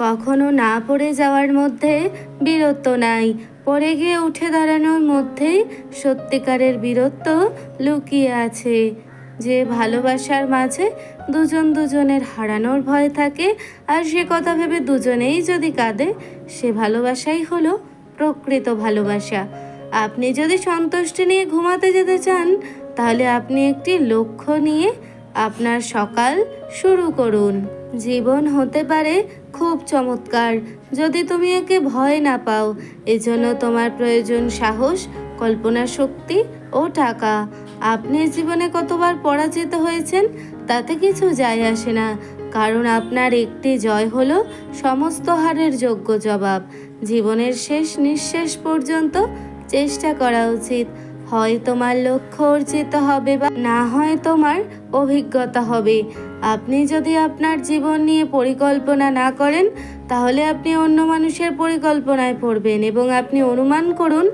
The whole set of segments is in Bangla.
কখনো না পড়ে যাওয়ার মধ্যে বীরত্ব নাই। পড়ে গিয়ে উঠে দাঁড়ানোর মধ্যেই সত্যিকারের বীরত্ব লুকিয়ে আছে। যে ভালোবাসার মাঝে দুজন দুজনের হারানোর ভয় থাকে, আর সে কথা ভেবে দুজনেই যদি কাঁদে, সে ভালোবাসাই হলো প্রকৃত ভালোবাসা। আপনি যদি সন্তুষ্টি নিয়ে ঘুমাতে যেতে চান, তাহলে আপনি একটি লক্ষ্য নিয়ে আপনার সকাল শুরু করুন। জীবন হতে পারে খুব চমৎকার। যদি তুমি একে ভয় না পাও, এজন্য তোমার প্রয়োজন সাহস, কল্পনা শক্তি ও টাকা। আপনি জীবনে কতবার পরাজিত হয়েছেন, তাতে কিছু যায় আসে না। কারণ আপনার একটি জয় হলো সমস্ত হারের যোগ্য জবাব। জীবনের শেষ নিঃশ্বাস পর্যন্ত চেষ্টা করা উচিত। হয় তোমার লক্ষ্য অর্জিত হবে বা না হয় তোমার অভিজ্ঞতা হবে। আপনি যদি আপনার জীবন নিয়ে পরিকল্পনা না করেন, তাহলে আপনি অন্য মানুষের পরিকল্পনায় পড়বেন এবং আপনি অনুমান করুন,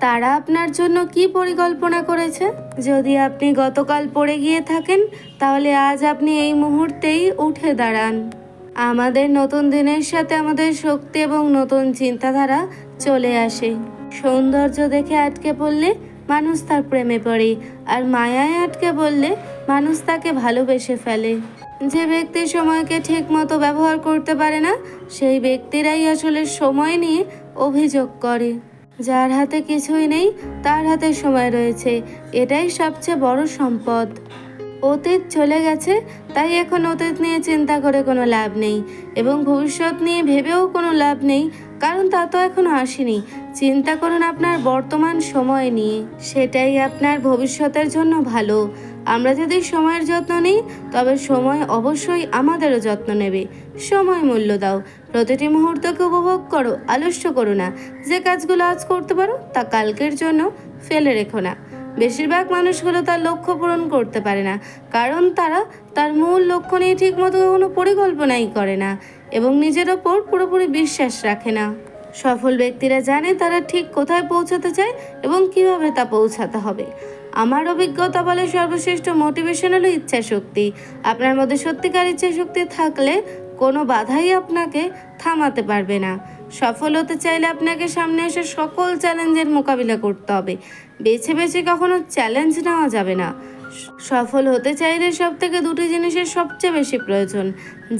তারা আপনার জন্য কি পরিকল্পনা করেছে। যদি আপনি গতকাল পড়ে গিয়ে থাকেন, তাহলে আজ আপনি এই মুহূর্তেই উঠে দাঁড়ান। আমাদের নতুন দিনের সাথে আমাদের শক্তি এবং নতুন চিন্তাধারা চলে আসে। সৌন্দর্য দেখে আটকে পড়লে মানুষ তার প্রেমে পড়ে আর মায়ায় আটকে বললে মানুষ তাকে ভালোবেসে ফেলে। যে ব্যক্তি সময়কে ঠিক মতো ব্যবহার করতে পারে না, সেই ব্যক্তিরাই আসলে সময় নিয়ে অভিযোগ করে। যার হাতে কিছুই নেই, তার হাতে সময় রয়েছে, এটাই সবচেয়ে বড় সম্পদ। অতীত চলে গেছে, তাই এখন অতীত নিয়ে চিন্তা করে কোনো লাভ নেই এবং ভবিষ্যৎ নিয়ে ভেবেও কোনো লাভ নেই কারণ তা তো এখনও আসেনি। চিন্তা করুন আপনার বর্তমান সময় নিয়ে। সেটাই আপনার ভবিষ্যতের জন্য ভালো। আমরা যদি সময়ের যত্ন নিই, তবে সময় অবশ্যই আমাদেরও যত্ন নেবে। সময় মূল্য দাও। প্রতিটি মুহূর্তকে উপভোগ করো, আলস্য করো না। যে কাজগুলো আজ করতে পারো, তা কালকের জন্য ফেলে রেখো না। বেশিরভাগ মানুষগুলো তার লক্ষ্য পূরণ করতে পারে না। কারণ তারা তার মূল লক্ষ্য নিয়ে ঠিকমতো কোনো পরিকল্পনাই করে না। এবং নিজের ওপর পুরোপুরি বিশ্বাস রাখে না। সফল ব্যক্তিরা জানে তারা ঠিক কোথায় পৌঁছাতে চায় এবং কীভাবে তা পৌঁছাতে হবে। আমার অভিজ্ঞতা বলে সর্বশ্রেষ্ঠ মোটিভেশন হলো ইচ্ছা শক্তি আপনার মধ্যে সত্যিকার ইচ্ছা শক্তি থাকলে কোনো বাধাই আপনাকে থামাতে পারবে না। সফল হতে চাইলে আপনাকে সামনে এসে সকল চ্যালেঞ্জের মোকাবিলা করতে হবে। বেছে বেছে কখনো চ্যালেঞ্জ নেওয়া যাবে না। সফল হতে চাইলে সব থেকে দুটি জিনিসের সবচেয়ে বেশি প্রয়োজন,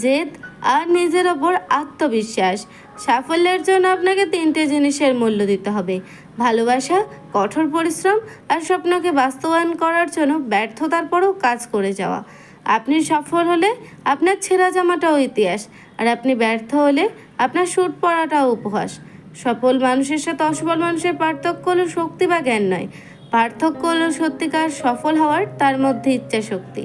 জেদ আর নিজের ওপর আত্মবিশ্বাস। সাফল্যের জন্য আপনাকে তিনটে জিনিসের মূল্য দিতে হবে। ভালোবাসা, কঠোর পরিশ্রম আর স্বপ্নকে বাস্তবায়ন করার জন্য ব্যর্থতার পরেও কাজ করে যাওয়া। আপনি সফল হলে আপনার ছেঁড়া জামাটাও ইতিহাস, আর আপনি ব্যর্থ হলে আপনার স্যুট পরাটাও উপহাস। সফল মানুষের সাথে অসফল মানুষের পার্থক্য হলো শক্তি বা জ্ঞান নয়। পার্থক্য হলো সত্যিকার সফল হওয়ার তার মধ্যে ইচ্ছা শক্তি।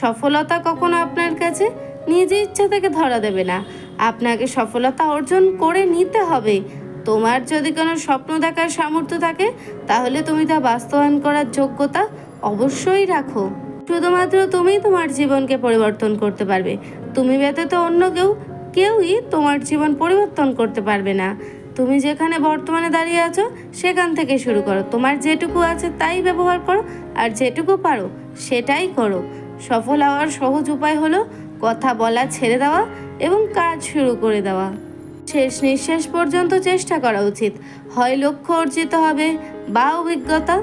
সফলতা কখনো আপনার কাছে নিজে ইচ্ছা থেকে ধরা দেবে না। আপনাকে সফলতা অর্জন করে নিতে হবে। তোমার যদি কোনো স্বপ্ন দেখার সামর্থ্য থাকে, তাহলে তুমি তা বাস্তবায়ন করার যোগ্যতা অবশ্যই রাখো। শুধুমাত্র তুমিই তোমার জীবনকে পরিবর্তন করতে পারবে। তুমি ব্যতীত অন্য কেউ, কেউই তোমার জীবন পরিবর্তন করতে পারবে না। তুমি যেখানে বর্তমানে দাঁড়িয়ে আছো, সেখান থেকে শুরু করো। তোমার যেটুকু আছে তাই ব্যবহার করো, আর যেটুকু পারো, সেটাই করো। সফল হওয়ার সহজ উপায় হলো কথা বলা ছেড়ে দেওয়া এবং কাজ শুরু করে দেওয়া। শেষ নিঃশ্বাস পর্যন্ত চেষ্টা করা উচিত। হয় লক্ষ্য অর্জিত হবে বা অভিজ্ঞতা।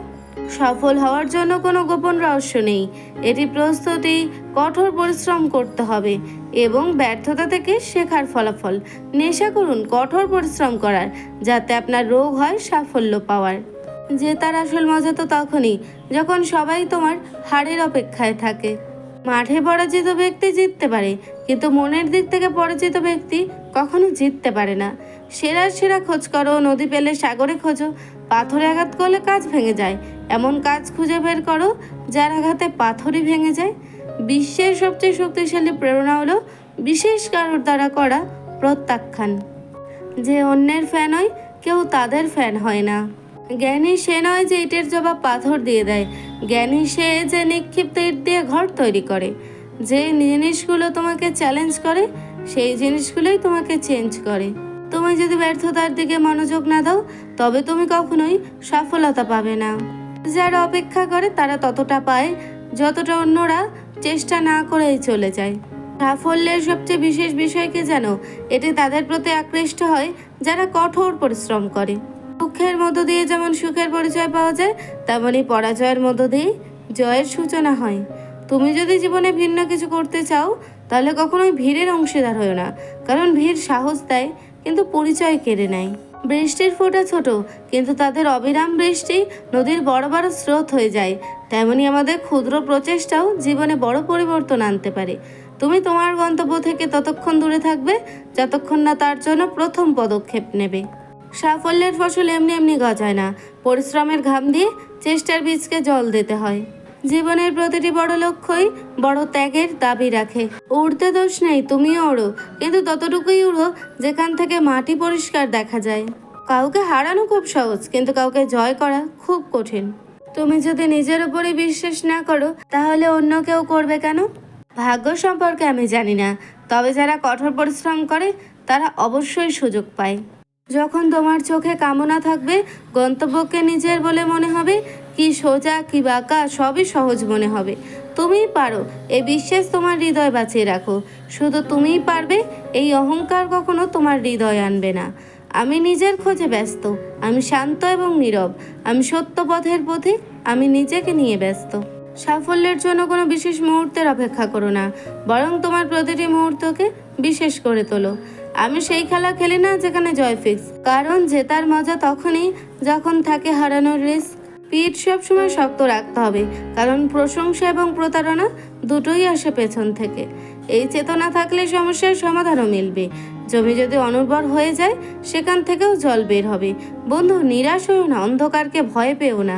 সফল হওয়ার জন্য কোনো গোপন রহস্য নেই। এটি প্রস্তুতি, কঠোর পরিশ্রম করতে হবে এবং ব্যর্থতা থেকে শেখার ফলাফল। নেশা করুন, কঠোর পরিশ্রম করার, যাতে আপনার রোগ হয় সাফল্য পাওয়ার। যে তার আসল মজা তো তখনই, যখন সবাই তোমার হারের অপেক্ষায় থাকে। মাঠে পরাজিত ব্যক্তি জিততে পারে, কিন্তু মনের দিক থেকে পরাজিত ব্যক্তি কখনো জিততে পারে না। সেরা সেরা খোঁজ করো, নদী পেলে সাগরে খোঁজো, পাথরে আঘাত করলে কাজ ভেঙে যায়। এমন কাজ খুঁজে বের করো, যার আঘাতে পাথরই ভেঙে যায়। বিশ্বের সবচেয়ে শক্তিশালী প্রেরণা হলো বিশেষ কারোর দ্বারা করা প্রত্যাখ্যান। যে অন্যের ফ্যান হয়, কেউ তাদের ফ্যান হয় না। জ্ঞানী সে নয় যে ইটের জবাব পাথর দিয়ে দেয়। জ্ঞানী সে যে নিক্ষিপ্ত ইট দিয়ে ঘর তৈরি করে। যে জিনিসগুলো তোমাকে চ্যালেঞ্জ করে, সেই জিনিসগুলোই তোমাকে চেঞ্জ করে। তুমি যদি ব্যর্থতার দিকে মনোযোগ না দাও, তবে তুমি কখনোই সফলতা পাবে না। যারা অপেক্ষা করে তারা ততটা পায়, যতটা অন্যরা চেষ্টা না করেই চলে যায়। সাফল্যের সবচেয়ে বিশেষ বিষয় কি জানো? এটি তাদের প্রতি আকৃষ্ট হয়, যারা কঠোর পরিশ্রম করে। দুঃখের মধ্য দিয়ে যেমন সুখের পরিচয় পাওয়া যায়, তেমনই পরাজয়ের মধ্য দিয়ে জয়ের সূচনা হয়। তুমি যদি জীবনে ভিন্ন কিছু করতে চাও, তাহলে কখনোই ভিড়ের অংশীদার হও না। কারণ ভিড় সাহস দেয়, কিন্তু পরিচয় কেড়ে নেয়। বৃষ্টির ফোঁটা ছোট, কিন্তু তাদের অবিরাম বৃষ্টি নদীর বড় বড় স্রোত হয়ে যায়। তেমনি আমাদের ক্ষুদ্র প্রচেষ্টাও জীবনে বড় পরিবর্তন আনতে পারে। তুমি তোমার গন্তব্য থেকে ততক্ষণ দূরে থাকবে, যতক্ষণ না তার জন্য প্রথম পদক্ষেপ নেবে। সাফল্যের ফসল এমনি এমনি গজায় না। পরিশ্রমের ঘাম দিয়ে চেষ্টার বীজকে জল দিতে হয়। জীবনের প্রতিটি বড় লক্ষ্যই বড় ত্যাগের দাবি রাখে। উড়তে দোষ নেই, তুমিও ওড়ো কিন্তু ততটুকুই উড়ো যেখান থেকে মাটি পরিষ্কার দেখা যায়। কাউকে হারানো খুব সহজ, কিন্তু কাউকে জয় করা খুব কঠিন। তুমি যদি নিজের উপরে বিশ্বাস না করো, তাহলে অন্য কেউ করবে কেন? ভাগ্য সম্পর্কে আমি জানি না। তবে যারা কঠোর পরিশ্রম করে, তারা অবশ্যই সুযোগ পায়। যখন তোমার চোখে কামনা থাকবে, গন্তব্যকে নিজের বলে মনে হবে, কি সোজা, কি বাঁকা, সবই সহজ মনে হবে। তুমিই পারো এই বিশ্বাস তোমার হৃদয় বাঁচিয়ে রাখো। শুধু তুমিই পারবে, এই অহংকার কখনো তোমার হৃদয় আনবে না। আমি নিজের খোঁজে ব্যস্ত, আমি শান্ত এবং নীরব, আমি সত্য পথের পথিক আমি নিজেকে নিয়ে ব্যস্ত। সাফল্যের জন্য কোনো বিশেষ মুহূর্তের অপেক্ষা করো না, বরং তোমার প্রতিটি মুহূর্তকে বিশেষ করে তোলো। আমি সেই খেলা খেলি না যেখানে জয় ফিক্স। কারণ জেতার মজা তখনই যখন থাকে হারানোর রিস্ক। পিঠ সবসময় শক্ত রাখতে হবে, কারণ প্রশংসা এবং প্রতারণা দুটোই আসে পেছন থেকে। এই চেতনা থাকলে সমস্যার সমাধানও মিলবে। জমি যদি অনুর্বর হয়ে যায়, সেখান থেকেও জল বের হবে। বন্ধু, নিরাশ হয়েও না, অন্ধকারকে ভয় পেও না।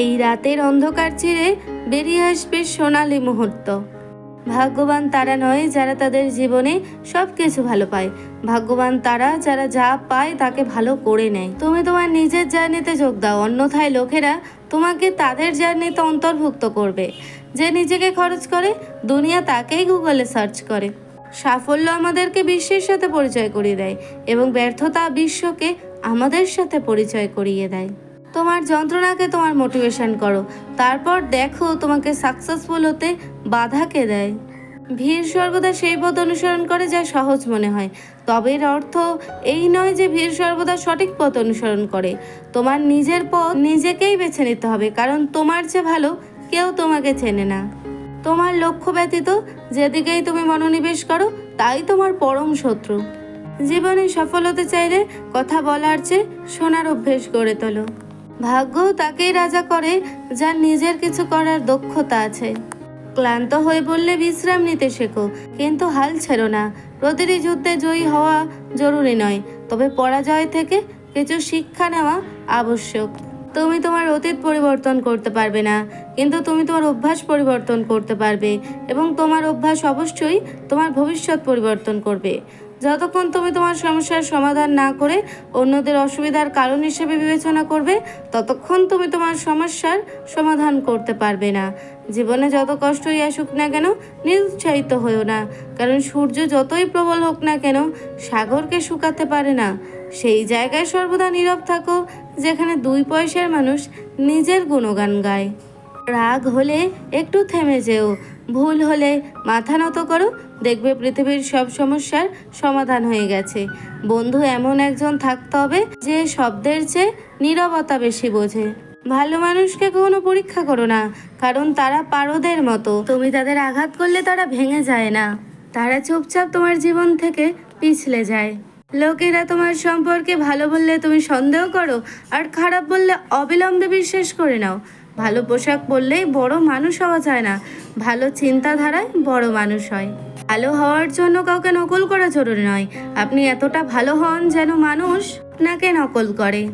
এই রাতের অন্ধকার চিরে বেরিয়ে আসবে সোনালি মুহূর্ত। ভাগ্যবান তারা নয় যারা তাদের জীবনে সব কিছু ভালো পায়। ভাগ্যবান তারা যারা যা পায় তাকে ভালো করে নেয়। তুমি তোমার নিজের জার্নিতে যোগ দাও, অন্যথায় লোকেরা তোমাকে তাদের জার্নিতে অন্তর্ভুক্ত করবে। যে নিজেকে খরচ করে, দুনিয়া তাকেই গুগলে সার্চ করে। সাফল্য আমাদেরকে বিশ্বের সাথে পরিচয় করিয়ে দেয় এবং ব্যর্থতা বিশ্বকে আমাদের সাথে পরিচয় করিয়ে দেয়। তোমার যন্ত্রণাকে তোমার মোটিভেশন করো। তারপর দেখো তোমাকে সাকসেসফুল হতে বাধা কে দেয়। ভিড় সর্বদা সেই পথ অনুসরণ করে যা সহজ মনে হয়। তবে এর অর্থ এই নয় যে ভিড় সর্বদা সঠিক পথ অনুসরণ করে। তোমার নিজের পথ নিজেকেই বেছে নিতে হবে, কারণ তোমার চেয়ে ভালো কেউ তোমাকে চেনে না। তোমার লক্ষ্য ব্যতীত যেদিকেই তুমি মনোনিবেশ করো, তাই তোমার পরম শত্রু। জীবনে সফল হতে চাইলে কথা বলার চেয়ে শোনার অভ্যেস গড়ে তোলো। ভাগ্য তাকেই রাজা করে, যার নিজের কিছু করার দক্ষতা আছে। ক্লান্ত হয়ে বললে, বিশ্রাম নিতে শেখো, কিন্তু হাল ছেড়ো না। প্রতিটি যুদ্ধে জয়ী হওয়া জরুরি নয়, তবে পরাজয় থেকে কিছু শিক্ষা নেওয়া আবশ্যক। তুমি তোমার অতীত পরিবর্তন করতে পারবে না, কিন্তু তুমি তোমার অভ্যাস পরিবর্তন করতে পারবে এবং তোমার অভ্যাস অবশ্যই তোমার ভবিষ্যৎ পরিবর্তন করবে। যতক্ষণ তুমি তোমার সমস্যার সমাধান না করে অন্যদের অসুবিধার কারণ হিসেবে বিবেচনা করবে, ততক্ষণ তুমি তোমার সমস্যার সমাধান করতে পারবে না। জীবনে যত কষ্টই আসুক না কেন, নিরুৎসাহিত হয়েও না। কারণ সূর্য যতই প্রবল হোক না কেন, সাগরকে শুকাতে পারে না। সেই জায়গায় সর্বদা নীরব থাকো, যেখানে দুই পয়সার মানুষ নিজের গুণগান গায়। রাগ হলে একটু থেমে যেও ভুল হলে মাথা নত করো, দেখবে পৃথিবীর সব সমস্যার সমাধান হয়ে গেছে। বন্ধু, এমন একজন থাকতে হবে যে শব্দের চেয়ে নীরবতা বেশি বোঝে। ভালো মানুষকে কখনো পরীক্ষা করো না, কারণ তারা পারদের মতো। তুমি তাদের আঘাত করলে তারা ভেঙে যায় না। তারা চুপচাপ তোমার জীবন থেকে পিছলে যায়। লোকেরা তোমার সম্পর্কে ভালো বললে তুমি সন্দেহ করো, আর খারাপ বললে অবিলম্বে বিশ্বাস করে নাও। ভালো পোশাক পরলেই বড় মানুষ হওয়া যায় না। ভালো চিন্তাধারায় বড় মানুষ হয়। ভালো হওয়ার জন্য কাউকে নকল করা জরুরি নয়। আপনি এতটা ভালো হন যেন মানুষ আপনাকে নকল করে।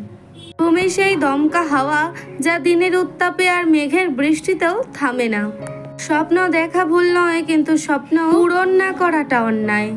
তুমি সেই দমকা হাওয়া যা দিনের উত্তাপে আর মেঘের বৃষ্টিতেও থামে না। স্বপ্ন দেখা ভুল নয়, কিন্তু স্বপ্ন পূরণ না করাটা অন্যায়।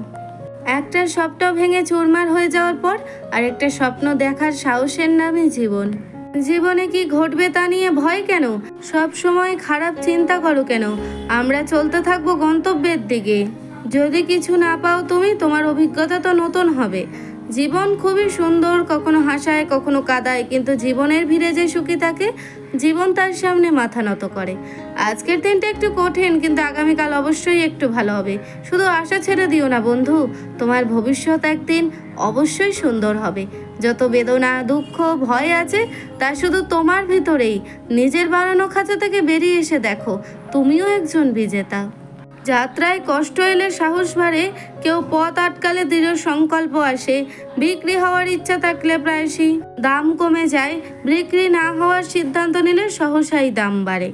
একটা স্বপ্ন ভেঙে চুরমার হয়ে যাওয়ার পর আরেকটা স্বপ্ন দেখার সাহসের নামই জীবন। জীবনে কি ঘটবে তা নিয়ে ভয় কেন? সব সময় খারাপ চিন্তা করো কেন? আমরা চলতে থাকব গন্তব্যের দিকে। যদি কিছু না পাও তুমি, তোমার অভিজ্ঞতা তো নতুন হবে। জীবন খুবই সুন্দর, কখনো হাসায়, কখনো কাদায়, কিন্তু জীবনের ভিড়ে যে সুখী থাকে, জীবন তার সামনে মাথা নত করে। আজকের দিনটা একটু কঠিন, কিন্তু আগামীকাল অবশ্যই একটু ভালো হবে। শুধু আশা ছেড়ে দিও না বন্ধু, তোমার ভবিষ্যৎ একদিন অবশ্যই সুন্দর হবে। যত বেদনা, দুঃখ, ভয় আছে, তা শুধু তোমার ভিতরেই। নিজের বানানো খাঁচা থেকে বেরিয়ে এসে দেখো, তুমিও একজন বিজেতা। যাত্রায় কষ্ট এলে সাহস বাড়ে, কেউ পথ আটকালে দৃঢ় সংকল্প আসে। বিক্রি হওয়ার ইচ্ছা থাকলে প্রায়শই দাম কমে যায়, বিক্রি না হওয়ার সিদ্ধান্ত নিলে সহসাই দাম বাড়ে।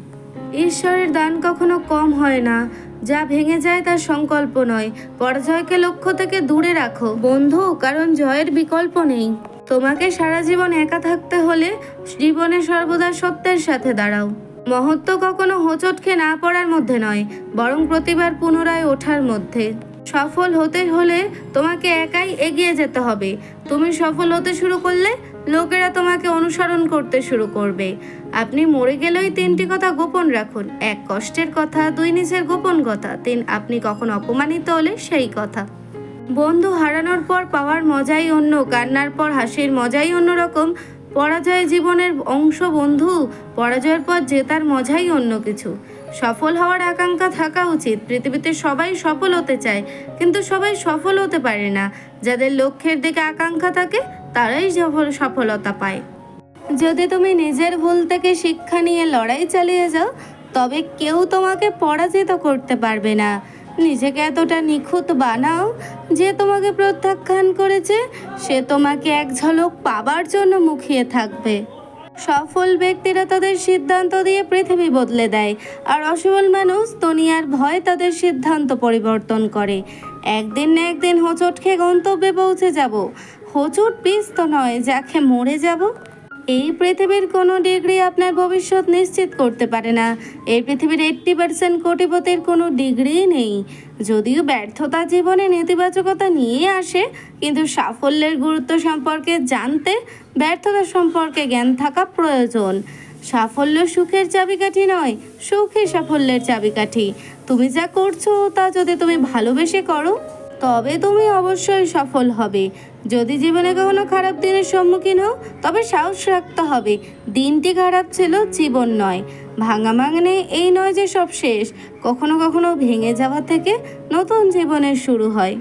ঈশ্বরের দান কখনো কম হয় না। যা ভেঙে যায় তার সংকল্প নয়। পরাজয়কে লক্ষ্য থেকে দূরে রাখো। বন্ধু, কারণ জয়ের বিকল্প নেই। তোমাকে সারা জীবন একা থাকতে হলে জীবনে সর্বদা সত্যের সাথে দাঁড়াও। মহত্ব কখনো হোঁচট না পড়ার মধ্যে নয়, বরং প্রতিবার পুনরায় ওঠার মধ্যে। সফল হতে হলে তোমাকে একাই এগিয়ে যেতে হবে। তুমি সফল হতে শুরু করলে লোকেরা তোমাকে অনুসরণ করতে শুরু করবে। আপনি মরে গেলেই তিনটি কথা গোপন রাখুন। এক, কষ্টের কথা, দুই, নিজের গোপন কথা, তিন, আপনি কখন অপমানিত হলে সেই কথা। বন্ধু হারানোর পর পাওয়ার মজাই অন্য, কান্নার পর হাসির মজাই অন্যরকম পরাজয় জীবনের অংশ বন্ধু, পরাজয়ের পর জেতার মজাই অন্য কিছু। সফল হওয়ার আকাঙ্ক্ষা থাকা উচিত। পৃথিবীতে সবাই সফল হতে চায়, কিন্তু সবাই সফল হতে পারে না। যাদের লক্ষ্যের দিকে আকাঙ্ক্ষা থাকে, তারাই সফল, সফলতা পায়। যদি তুমি নিজের ভুল থেকে শিক্ষা নিয়ে লড়াই চালিয়ে যাও, তবে কেউ তোমাকে পরাজিত করতে পারবে না। নিজেকে এতটা নিখুঁত বানাও যে তোমাকে প্রত্যাখ্যান করেছে, সে তোমাকে এক ঝলক পাবার জন্য মুখিয়ে থাকবে। সফল ব্যক্তিরা তাদের সিদ্ধান্ত দিয়ে পৃথিবী বদলে দেয়, আর অসফল মানুষ দুনিয়ার ভয় তাদের সিদ্ধান্ত পরিবর্তন করে। একদিন না একদিন হোঁচট খেয়ে গন্তব্যে পৌঁছে যাব। হোঁচট পিস তো নয়, যাকে মরে যাব। পৃথিবীর কোনো ডিগ্রি আপনার ভবিষ্যৎ নিশ্চিত করতে পারে না। এই পৃথিবীর এইট্টি পার্সেন্ট কোটিপতির কোনো ডিগ্রি নেই। যদিও ব্যর্থতা জীবনে নেতিবাচকতা নিয়ে আসে, কিন্তু সাফল্যের গুরুত্ব সম্পর্কে জানতে, ব্যর্থতা সম্পর্কে জ্ঞান থাকা প্রয়োজন। সাফল্য সুখের চাবিকাঠি নয়, সুখে সাফল্যের চাবিকাঠি। তুমি যা করছ তা যদি তুমি ভালোবেসে করো, তবে তুমি অবশ্যই সফল হবে। যদি জীবনে কখনো খারাপ দিনের সম্মুখীন হও, তবে সাহস রাখতে হবে। দিনটি খারাপ ছিল, জীবন নয়। ভাঙা ভাঙনে এই নয় যে সব শেষ। কখনো কখনো ভেঙে যাওয়া থেকে নতুন জীবনের শুরু হয়।